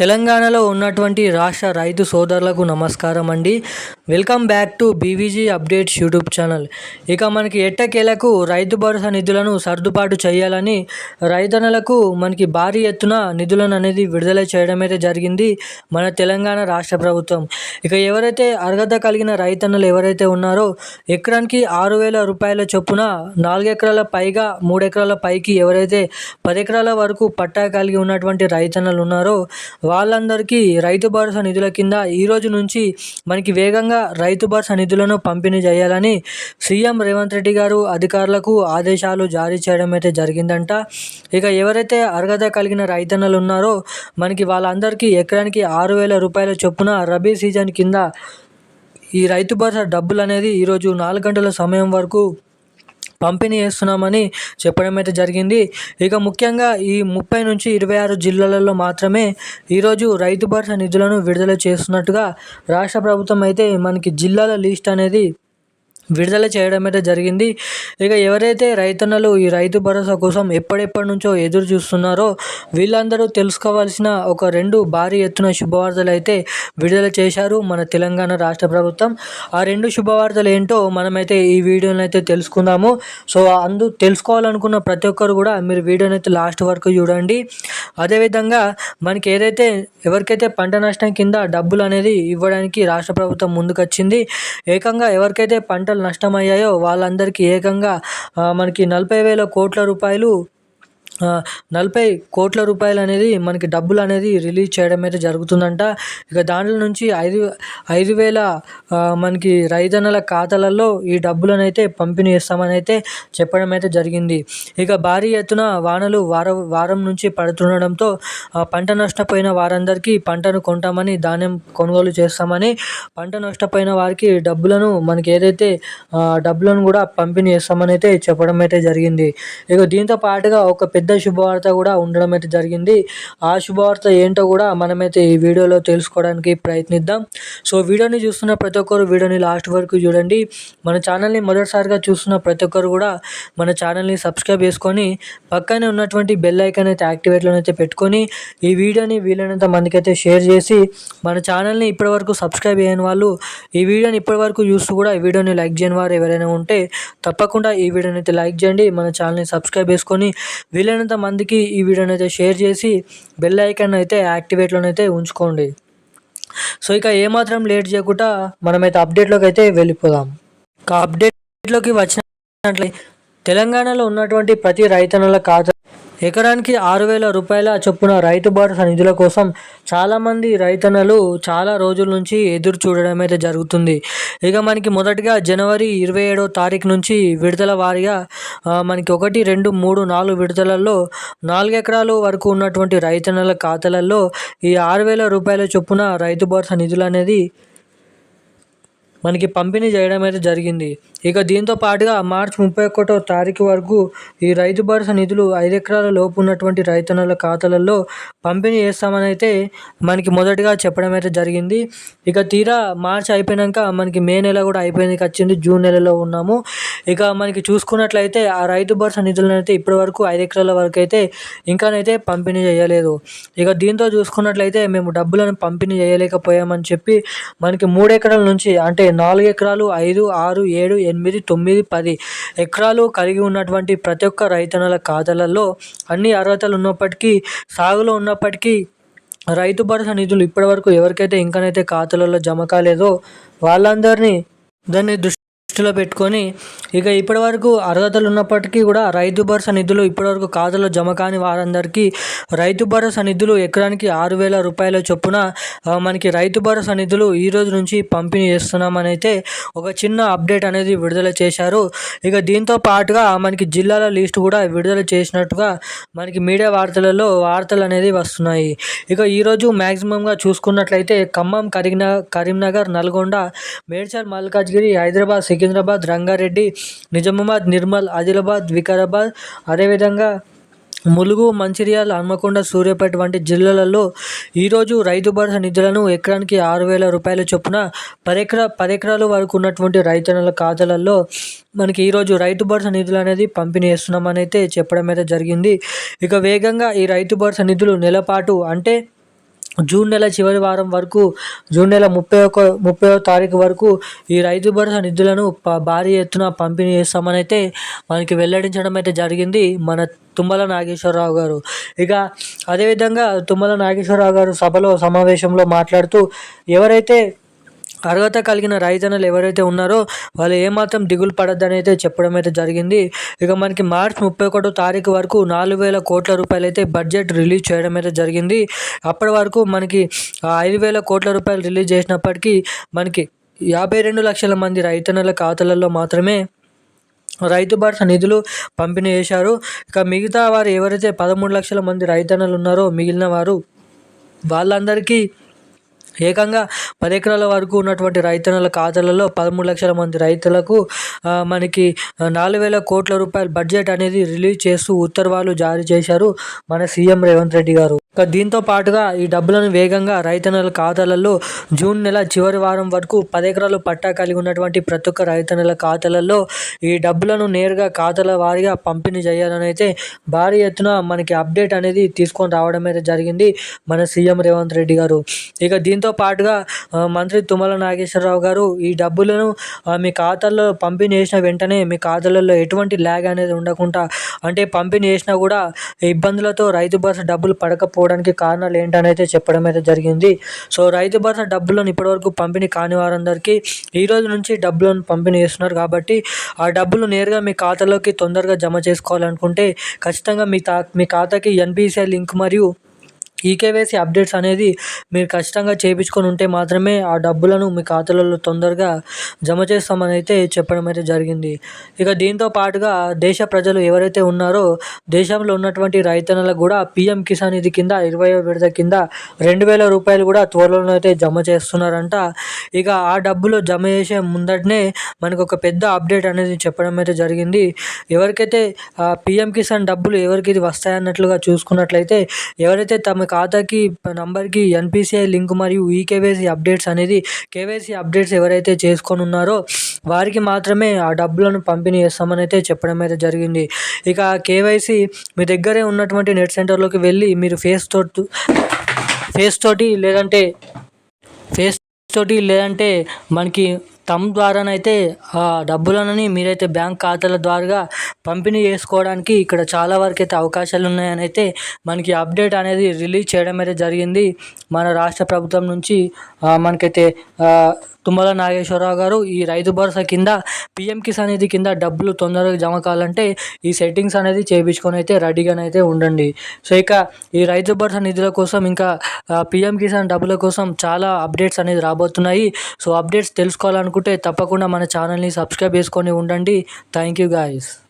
తెలంగాణలో ఉన్నటువంటి రాష్ట్ర రైతు సోదరులకు నమస్కారం అండి. Welcome back to BVG updates YouTube channel. ఇక మనకి ఎట్టకేలకు రైతు భరోసా నిధులను సర్దుబాటు చేయాలని రైతన్నలకు మనకి భారీ ఎత్తున నిధులను అనేది విడుదల చేయడం అయితే జరిగింది మన తెలంగాణ రాష్ట్ర ప్రభుత్వం. ఇక ఎవరైతే అర్హత కలిగిన రైతన్నలు ఎవరైతే ఉన్నారో ఎకరానికి ఆరు వేల రూపాయల చొప్పున నాలుగు ఎకరాల పైగా మూడెకరాల పైకి ఎవరైతే పది ఎకరాల వరకు పట్టా కలిగి ఉన్నటువంటి రైతన్నలు ఉన్నారో వాళ్ళందరికీ రైతు భరోసా నిధుల కింద ఈ రోజు నుంచి మనకి వేగంగా రైతు భరోసా నిధులను పంపిణీ చేయాలని సీఎం రేవంత్ రెడ్డి గారు అధికారులకు ఆదేశాలు జారీ చేయడం అయితే జరిగిందంట. ఇక ఎవరైతే అర్హత కలిగిన రైతన్నలు ఉన్నారో మనకి వాళ్ళందరికీ ఎకరానికి ఆరు వేల రూపాయల చొప్పున రబీ సీజన్ కింద ఈ రైతు భరోసా డబ్బులు అనేది ఈరోజు నాలుగు గంటల సమయం వరకు పంపిణీ చేస్తున్నామని చెప్పడం అయితే జరిగింది. ఇక ముఖ్యంగా ఈ ముప్పై నుంచి ఇరవై ఆరు జిల్లాలలో మాత్రమే ఈరోజు రైతు భరోసా నిధులను విడుదల చేస్తున్నట్టుగా రాష్ట్ర ప్రభుత్వం అయితే మనకి జిల్లాల లిస్ట్ అనేది విడుదల చేయడం అయితే జరిగింది. ఇక ఎవరైతే రైతన్నలు ఈ రైతు భరోసా కోసం ఎప్పటిప్పటి నుంచో ఎదురు చూస్తున్నారో వీళ్ళందరూ తెలుసుకోవాల్సిన ఒక రెండు భారీ ఎత్తున శుభవార్తలు అయితే విడుదల చేశారు మన తెలంగాణ రాష్ట్ర ప్రభుత్వం. ఆ రెండు శుభవార్తలు ఏంటో మనమైతే ఈ వీడియోని అయితే తెలుసుకుందాము. సో అందు తెలుసుకోవాలనుకున్న ప్రతి ఒక్కరు కూడా మీరు వీడియోని అయితే లాస్ట్ వరకు చూడండి. అదేవిధంగా మనకి ఏదైతే ఎవరికైతే పంట నష్టం కింద డబ్బులు అనేది ఇవ్వడానికి రాష్ట్ర ప్రభుత్వం ముందుకొచ్చింది ఏకంగా ఎవరికైతే పంట పంటలు నష్టమయ్యాయో వాళ్ళందరికీ ఏకంగా మనకి నలభై వేల కోట్ల రూపాయలు నలభై కోట్ల రూపాయలు అనేది మనకి డబ్బులు అనేది రిలీజ్ చేయడం అయితే జరుగుతుందంట. ఇక దాంట్లో నుంచి ఐదు ఐదు వేల మనకి రైతన్నల ఖాతాలలో ఈ డబ్బులను అయితే పంపిణీ చేస్తామని అయితే చెప్పడం అయితే జరిగింది. ఇక భారీ ఎత్తున వానలు వారం వారం నుంచి పడుతుండడంతో పంట నష్టపోయిన వారందరికీ పంటను కొంటామని ధాన్యం కొనుగోలు చేస్తామని పంట నష్టపోయిన వారికి డబ్బులను మనకి ఏదైతే డబ్బులను కూడా పంపిణీ చేస్తామని అయితే చెప్పడం అయితే జరిగింది. ఇక దీంతో పాటుగా ఒక పెద్ద పెద్ద శుభవార్త కూడా ఉండడం అయితే జరిగింది. ఆ శుభవార్త ఏంటో కూడా మనమైతే ఈ వీడియోలో తెలుసుకోవడానికి ప్రయత్నిద్దాం. సో వీడియోని చూస్తున్న ప్రతి ఒక్కరు వీడియోని లాస్ట్ వరకు చూడండి. మన ఛానల్ని మొదటిసారిగా చూస్తున్న ప్రతి ఒక్కరు కూడా మన ఛానల్ని సబ్స్క్రైబ్ చేసుకొని పక్కనే ఉన్నటువంటి బెల్ ఐకాన్ అయితే యాక్టివేట్లో అయితే పెట్టుకొని ఈ వీడియోని వీలైనంత మందికైతే షేర్ చేసి మన ఛానల్ని ఇప్పటివరకు సబ్స్క్రైబ్ చేయని వాళ్ళు ఈ వీడియోని ఇప్పటివరకు చూస్తూ కూడా ఈ వీడియోని లైక్ చేయని వారు ఎవరైనా ఉంటే తప్పకుండా ఈ వీడియోని అయితే లైక్ చేయండి. మన ఛానల్ని సబ్స్క్రైబ్ చేసుకొని వీలైన వీలైనంత మందికి ఈ వీడియోని అయితే షేర్ చేసి బెల్ ఐకాన్ అయితే యాక్టివేట్లోనైతే ఉంచుకోండి. సో ఇక ఏమాత్రం లేట్ చేయకుండా మనమైతే అప్డేట్లోకి అయితే వెళ్ళిపోదాం. ఇక అప్డేట్లోకి వచ్చినట్లయితే తెలంగాణలో ఉన్నటువంటి ప్రతి రైతన్నల ఖాతా ఎకరానికి ఆరు వేల రూపాయల చొప్పున రైతు భరోసా నిధుల కోసం చాలామంది రైతన్నలు చాలా రోజుల నుంచి ఎదురు చూడడం అయితే జరుగుతుంది. ఇక మనకి మొదటిగా జనవరి ఇరవై ఏడో తారీఖు నుంచి విడుదల వారీగా మనకి ఒకటి రెండు మూడు నాలుగు విడుదలలో నాలుగు ఎకరాలు వరకు ఉన్నటువంటి రైతన్నల ఖాతాలలో ఈ ఆరు వేల రూపాయల చొప్పున రైతు భరోసా నిధులు అనేది మనకి పంపిణీ చేయడం అయితే జరిగింది. ఇక దీంతో పాటుగా మార్చి ముప్పై ఒకటో తారీఖు వరకు ఈ రైతు భరోసా నిధులు ఐదు ఎకరాల లోపు ఉన్నటువంటి రైతన్నల ఖాతాలలో పంపిణీ చేస్తామని అయితే మనకి మొదటిగా చెప్పడం అయితే జరిగింది. ఇక తీరా మార్చి అయిపోయాక మనకి మే నెల కూడా అయిపోయింది. వచ్చింది జూన్ నెలలో ఉన్నాము. ఇక మనకి చూసుకున్నట్లయితే ఆ రైతు భరోసా నిధులను అయితే ఇప్పటి వరకు ఐదు ఎకరాల వరకు అయితే ఇంకానైతే పంపిణీ చేయలేదు. ఇక దీంతో చూసుకున్నట్లయితే మేము డబ్బులను పంపిణీ చేయలేకపోయామని చెప్పి మనకి మూడు ఎకరాల నుంచి అంటే నాలుగు ఎకరాలు ఐదు ఆరు ఏడు ఎనిమిది తొమ్మిది పది ఎకరాలు కలిగి ఉన్నటువంటి ప్రతి ఒక్క రైతన్నల ఖాతాలలో అన్ని అర్హతలు ఉన్నప్పటికీ సాగులో ఉన్నప్పటికీ రైతు భరోసా నిధులు ఇప్పటివరకు ఎవరికైతే ఇంకనైతే ఖాతాలలో జమ కాలేదో వాళ్ళందరినీ దాన్ని దృష్టి దృష్టిలో పెట్టుకొని ఇక ఇప్పటివరకు అర్హతలు ఉన్నప్పటికీ కూడా రైతు భరోసా నిధులు ఇప్పటివరకు ఖాతాలో జమ కాని వారందరికీ రైతు భరోసా నిధులు ఎకరానికి ఆరు వేల రూపాయల చొప్పున మనకి రైతు భరోసా నిధులు ఈ రోజు నుంచి పంపిణీ చేస్తున్నామని అయితే ఒక చిన్న అప్డేట్ అనేది విడుదల చేశారు. ఇక దీంతో పాటుగా మనకి జిల్లాల లిస్ట్ కూడా విడుదల చేసినట్టుగా మనకి మీడియా వార్తలలో వార్తలు అనేది వస్తున్నాయి. ఇక ఈరోజు మ్యాక్సిమంగా చూసుకున్నట్లయితే ఖమ్మం కరీంనగర్ కరీంనగర్ నల్గొండ మేడ్చల్ మల్కాజ్గిరి హైదరాబాద్ సికింద్రాబాద్ సికింద్రాబాద్ రంగారెడ్డి నిజామాబాద్ నిర్మల్ ఆదిలాబాద్ వికారాబాద్. అదేవిధంగా ములుగు మంచిర్యాల హన్మకొండ సూర్యాపేట వంటి జిల్లాలలో ఈరోజు రైతు భరోసా నిధులను ఎకరానికి ఆరు వేల రూపాయల చొప్పున పదెకరా పరికరాలు వరకు ఉన్నటువంటి రైతన్నల ఖాతాలలో మనకి ఈరోజు రైతు భరోసా నిధులు అనేది పంపిణీ చేస్తున్నామని అయితే చెప్పడం అయితే జరిగింది. ఇక వేగంగా ఈ రైతు భరోసా నిధులు నెలపాటు అంటే జూన్ నెల చివరి వారం వరకు జూన్ నెల ముప్పై ఒక ముప్పై తారీఖు వరకు ఈ రైతు భరోసా నిధులను ప భారీ ఎత్తున పంపిణీ చేస్తామని అయితే మనకి వెల్లడించడం అయితే జరిగింది మన తుమ్మల నాగేశ్వరరావు గారు. ఇక అదేవిధంగా తుమ్మల నాగేశ్వరరావు గారు సభలో సమావేశంలో మాట్లాడుతూ ఎవరైతే అర్హత కలిగిన రైతన్నలు ఎవరైతే ఉన్నారో వాళ్ళు ఏమాత్రం దిగులు పడద్దని అయితే చెప్పడం అయితే జరిగింది. ఇక మనకి మార్చ్ ముప్పై ఒకటో తారీఖు వరకు నాలుగు వేల కోట్ల రూపాయలు అయితే బడ్జెట్ రిలీజ్ చేయడం అయితే జరిగింది. అప్పటి వరకు మనకి ఐదు వేల కోట్ల రూపాయలు రిలీజ్ చేసినప్పటికీ మనకి యాభై రెండు లక్షల మంది రైతన్నల ఖాతాలలో మాత్రమే రైతు భరోసా నిధులు పంపిణీ చేశారు. ఇక మిగతా వారు ఎవరైతే పదమూడు లక్షల మంది రైతన్నలు ఉన్నారో మిగిలిన వారు వాళ్ళందరికీ ఏకంగా పది ఎకరాల వరకు ఉన్నటువంటి రైతన్నల ఖాతాలలో పదమూడు లక్షల మంది రైతులకు మనకి నాలుగు వేల కోట్ల రూపాయల బడ్జెట్ అనేది రిలీజ్ చేస్తూ ఉత్తర్వులు జారీ చేశారు మన సీఎం రేవంత్ రెడ్డి గారు. దీంతో పాటుగా ఈ డబ్బులను వేగంగా రైతన్నల ఖాతాలలో జూన్ నెల చివరి వారం వరకు పది ఎకరాలు పట్టా కలిగి ఉన్నటువంటి ప్రతి ఒక్క రైతన్నల ఖాతాలలో ఈ డబ్బులను నేరుగా ఖాతాల వారీగా పంపిణీ చేయాలని అయితే భారీ ఎత్తున మనకి అప్డేట్ అనేది తీసుకొని రావడం అయితే జరిగింది మన సీఎం రేవంత్ రెడ్డి గారు. ఇక దీంతో పాటుగా మంత్రి తుమ్మల నాగేశ్వరరావు గారు ఈ డబ్బులను మీ ఖాతాల్లో పంపిణీ చేసిన వెంటనే మీ ఖాతాలలో ఎటువంటి ల్యాగ్ అనేది ఉండకుండా అంటే పంపిణీ చేసినా కూడా ఇబ్బందులతో రైతు భరోసా డబ్బులు పడకపోవడం రాకపోవడానికి కారణాలు ఏంటనైతే చెప్పడం అయితే జరిగింది. సో రైతు భరోసా డబ్బులను ఇప్పటివరకు పంపిణీ కాని వారందరికీ ఈ రోజు నుంచి డబ్బులను పంపిణీ చేస్తున్నారు కాబట్టి ఆ డబ్బులు నేరుగా మీ ఖాతాలోకి తొందరగా జమ చేసుకోవాలనుకుంటే ఖచ్చితంగా మీ తా మీ ఖాతాకి ఎన్పిసిఐ లింక్ మరియు ఈకేవైసీ అప్డేట్స్ అనేది మీరు ఖచ్చితంగా చేయించుకొని ఉంటే మాత్రమే ఆ డబ్బులను మీ ఖాతాలలో తొందరగా జమ చేస్తామని అయితే చెప్పడం అయితే జరిగింది. ఇక దీంతో పాటుగా దేశ ప్రజలు ఎవరైతే ఉన్నారో దేశంలో ఉన్నటువంటి రైతన్నలకు కూడా పీఎం కిసాన్ నిధి కింద ఇరవై విడత కింద రెండు వేల రూపాయలు కూడా త్వరలో అయితే జమ చేస్తున్నారంట. ఇక ఆ డబ్బులు జమ చేసే ముందటనే మనకు ఒక పెద్ద అప్డేట్ అనేది చెప్పడం అయితే జరిగింది. ఎవరికైతే పీఎం కిసాన్ డబ్బులు ఎవరికి ఇది వస్తాయన్నట్లుగా చూసుకున్నట్లయితే ఎవరైతే తమ ఖాతాకి నంబర్కి ఎన్పిసిఐ లింక్ మరియు ఈ కేవైసీ అప్డేట్స్ అనేది కేవైసీ అప్డేట్స్ ఎవరైతే చేసుకొని ఉన్నారో వారికి మాత్రమే ఆ డబ్బులను పంపిణీ చేస్తామని అయితే చెప్పడం అయితే జరిగింది. ఇక కేవైసీ మీ దగ్గరే ఉన్నటువంటి నెట్ సెంటర్లోకి వెళ్ళి మీరు ఫేస్ తోటి ఫేస్ తోటి లేదంటే ఫేస్ తోటి లేదంటే మనకి తమ్ ద్వారానైతే ఆ డబ్బులనని మీరైతే బ్యాంక్ ఖాతాల ద్వారా పంపిణీ చేసుకోవడానికి ఇక్కడ చాలా వరకు అయితే అవకాశాలు ఉన్నాయని అయితే మనకి అప్డేట్ అనేది రిలీజ్ చేయడం అయితే జరిగింది. మన రాష్ట్ర ప్రభుత్వం నుంచి మనకైతే తుమ్మల నాగేశ్వరరావు గారు ఈ రైతు భరోసా కింద పిఎం కిసాన్ నిధి కింద డబ్బులు తొందరగా జమ కావాలంటే ఈ సెట్టింగ్స్ అనేది చేయించుకొని అయితే రెడీగానైతే ఉండండి. సో ఇక ఈ రైతు భరోసా నిధుల కోసం ఇంకా పిఎం కిసాన్ డబ్బుల కోసం చాలా అప్డేట్స్ అనేది రాబోతున్నాయి. సో అప్డేట్స్ తెలుసుకోవాలనుకుంటే తప్పకుండా మన ఛానల్ని సబ్స్క్రైబ్ చేసుకొని ఉండండి. Thank you guys.